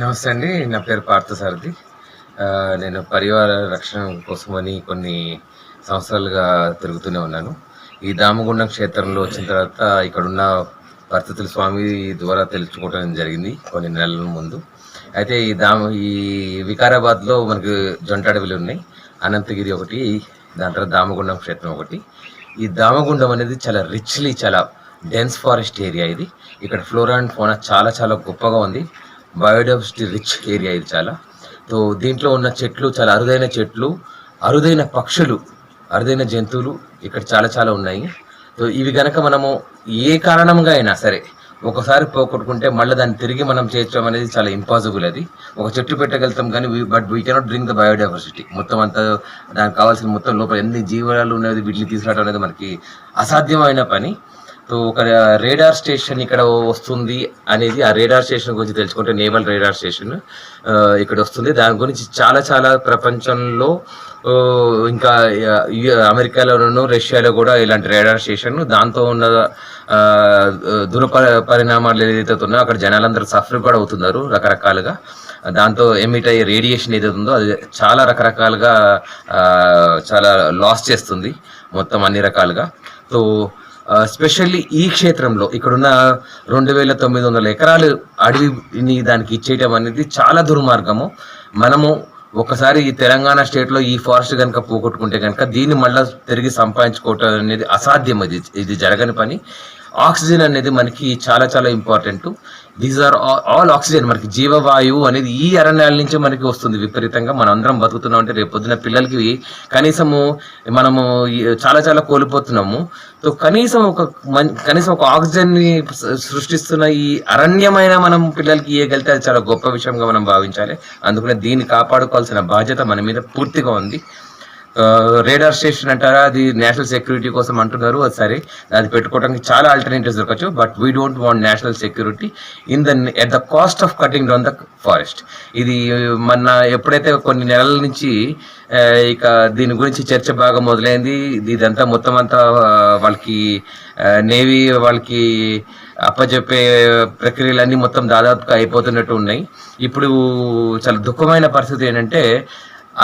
నమస్తే అండి నా పేరు పార్థసారథి నేను పరివార రక్షణ కోసమని కొన్ని సంవత్సరాలుగా తిరుగుతూనే ఉన్నాను. ఈ దామగుండం క్షేత్రంలో వచ్చిన తర్వాత ఇక్కడున్న పరిస్థితులు స్వామి ద్వారా తెలుసుకోవడం జరిగింది కొన్ని నెలల ముందు. అయితే ఈ దామ ఈ వికారాబాద్లో మనకు జొంట అడవులు ఉన్నాయి. అనంతగిరి ఒకటి దాని తర్వాత దామగుండం క్షేత్రం ఒకటి. ఈ దామగుండం అనేది చాలా రిచ్లీ చాలా డెన్స్ ఫారెస్ట్ ఏరియా ఇది. ఇక్కడ ఫ్లోరా అండ్ ఫోనా చాలా చాలా గొప్పగా ఉంది. బయోడైవర్సిటీ రిచ్ ఏరియా ఇది చాలా. సో దీంట్లో ఉన్న చెట్లు చాలా అరుదైన చెట్లు అరుదైన పక్షులు అరుదైన జంతువులు ఇక్కడ చాలా చాలా ఉన్నాయి. సో ఇవి గనక మనము ఏ కారణంగా అయినా సరే ఒకసారి పోగొట్టుకుంటే మళ్ళీ దాన్ని తిరిగి మనం చేర్చడం అనేది చాలా ఇంపాసిబుల్ అది. ఒక చెట్టు పెట్టగలుగుతాం కానీ but we cannot drink the biodiversity మొత్తం అంతా దానికి కావాల్సిన మొత్తం లోపల ఎన్ని జీవాలు ఉన్నది వీటిని తీసుకురావడం అనేది మనకి అసాధ్యమైన పని. ఒక రేడార్ స్టేషన్ ఇక్కడ వస్తుంది అనేది ఆ రేడార్ స్టేషన్ గురించి తెలుసుకుంటే నేవల్ రేడార్ స్టేషన్ ఇక్కడ వస్తుంది. దాని గురించి చాలా చాలా ప్రపంచంలో ఇంకా అమెరికాలోనూ రష్యాలో కూడా ఇలాంటి రేడార్ స్టేషన్ దాంతో ఉన్న దురప పరిణామాలు ఏదైతే ఉన్నాయో అక్కడ జనాలందరూ సఫర్ కూడా అవుతున్నారు రకరకాలుగా. దాంతో ఎమిట్ అయ్యే రేడియేషన్ ఏదైతే ఉందో అది చాలా రకరకాలుగా చాలా లాస్ చేస్తుంది. మొత్తం అన్ని రకాలుగా. సో స్పెషల్లీ ఈ క్షేత్రంలో ఇక్కడున్న రెండు వేల తొమ్మిది వందల ఎకరాలు అడవిని దానికి ఇచ్చేయటం అనేది చాలా దుర్మార్గము. మనము ఒకసారి ఈ తెలంగాణ స్టేట్లో ఈ ఫారెస్ట్ కనుక పోగొట్టుకుంటే కనుక దీన్ని మళ్ళీ తిరిగి సంపాదించుకోవటం అనేది అసాధ్యం. ఇది ఇది జరగని పని. ఆక్సిజన్ అనేది మనకి చాలా చాలా important. These are all oxygen మనకి జీవవాయువు అనేది ఈ అరణ్యాల నుంచే మనకి వస్తుంది విపరీతంగా. మనం అందరం బతుకుతున్నాం అంటే రేపు పొద్దున పిల్లలకి కనీసము మనము చాలా చాలా కోల్పోతున్నాము. సో కనీసం ఒక కనీసం ఒక ఆక్సిజన్ని సృష్టిస్తున్న ఈ అరణ్యమైన మనం పిల్లలకి ఇవ్వగలితే అది చాలా గొప్ప విషయంగా మనం భావించాలి. అందుకనే దీన్ని కాపాడుకోవాల్సిన బాధ్యత మన మీద పూర్తిగా ఉంది. రేడార్ స్టేషన్ అంటారా? అది నేషనల్ సెక్యూరిటీ కోసం అంటున్నారు. అది సరే. అది పెట్టుకోవడానికి చాలా alternatives దొరకచ్చు. But we don't want national security in the at the cost of cutting down the forest ఇది మొన్న ఎప్పుడైతే కొన్ని నెలల నుంచి ఇక దీని గురించి చర్చ బాగా మొదలైంది. ఇది ఇదంతా మొత్తం అంతా వాళ్ళకి నేవీ వాళ్ళకి అప్పచెప్పే ప్రక్రియలన్నీ మొత్తం దాదాపుగా అయిపోతున్నట్టు ఉన్నాయి. ఇప్పుడు చాలా దుఃఖమైన పరిస్థితి ఏంటంటే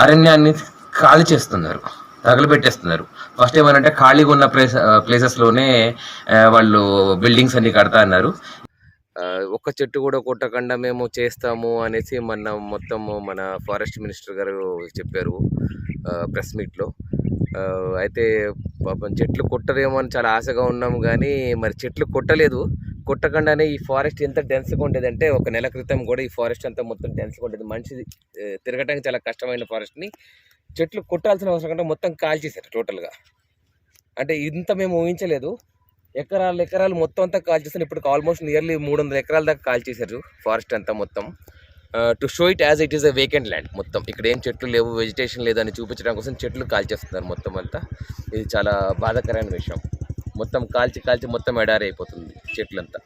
అరణ్యాన్ని ఖాళీ చేస్తున్నారు తగలబెట్టేస్తున్నారు. ఫస్ట్ ఏమనంటే ఖాళీగా ఉన్న ప్లేస్ ప్లేసెస్లోనే వాళ్ళు బిల్డింగ్స్ అన్ని కడతా అన్నారు. ఒక్క చెట్టు కూడా కొట్టకుండా మేము చేస్తాము అనేసి మన మొత్తం మన ఫారెస్ట్ మినిస్టర్ గారు చెప్పారు ప్రెస్ మీట్లో అయితే పాపం చెట్లు కొట్టరేమో అని చాలా ఆశగా ఉన్నాం కానీ మరి చెట్లు కొట్టలేదు. కొట్టకుండానే ఈ ఫారెస్ట్ ఎంత డెన్స్గా ఉండేదంటే ఒక నెల క్రితం కూడా ఈ ఫారెస్ట్ అంతా మొత్తం డెన్స్గా ఉండేది. మనిషి తిరగటానికి చాలా కష్టమైన ఫారెస్ట్ని చెట్లు కొట్టాల్సిన అవసరం కంటే మొత్తం కాల్చేశారు టోటల్గా. అంటే ఇంత మేము ఊహించలేదు. ఎకరాలు ఎకరాలు మొత్తం అంతా కాల్చేసారు ఇప్పుడు ఆల్మోస్ట్ నియర్లీ మూడు వందల ఎకరాల దాకా కాల్చేశారు ఫారెస్ట్ అంతా మొత్తం. To show it as it is a vacant land మొత్తం. ఇక్కడ ఏం చెట్లు లేవు వెజిటేషన్ లేదని చూపించడం కోసం చెట్లు కాల్చేస్తున్నారు మొత్తం అంతా. ఇది చాలా బాధాకరమైన విషయం. మొత్తం కాల్చి కాల్చి మొత్తం ఎడారి అయిపోతుంది చెట్లంతా.